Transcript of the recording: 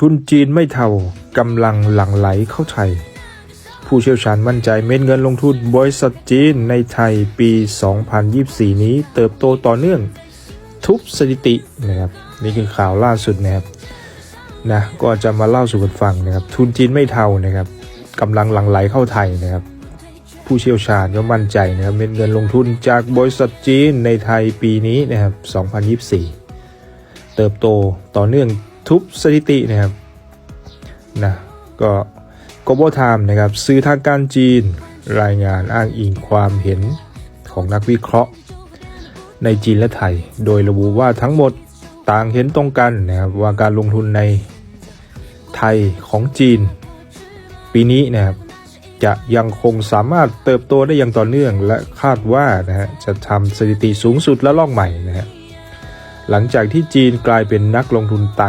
ทุนจีนไม่เท่ากำลังหลั่งไหลเข้าไทย ผู้เชี่ยวชาญมั่นใจเม็ดเงินลงทุนบริษัทจีนในไทยปี 2024 นี้เติบโตต่อเนื่องทุบสถิตินะครับนี่คือข่าวล่าสุดนะครับนะก็จะมาเล่าสู่กันฟังนะครับ ทุนจีนไม่เท่านะครับกำลังหลั่งไหลเข้าไทยนะครับ ผู้เชี่ยวชาญก็มั่นใจนะครับเม็ดเงินลงทุนจากบริษัทจีนในไทยปีนี้นะครับ 2024 เติบโตต่อเนื่อง ทุบสถิตินะครับนะก็ Global Time นะครับสื่อทางการจีนรายงานอ้างอิงความเห็นของนักวิเคราะห์ ในจีนและไทย โดยระบุว่าทั้งหมดต่างเห็นตรงกันนะครับว่าการลงทุนในไทยของจีน ปีนี้นะครับจะยังคงสามารถเติบโตได้อย่างต่อเนื่องและคาดว่านะฮะจะทำสถิติสูงสุดและล่องใหม่นะฮะหลังจากที่จีนกลายเป็นนักลงทุนต่าง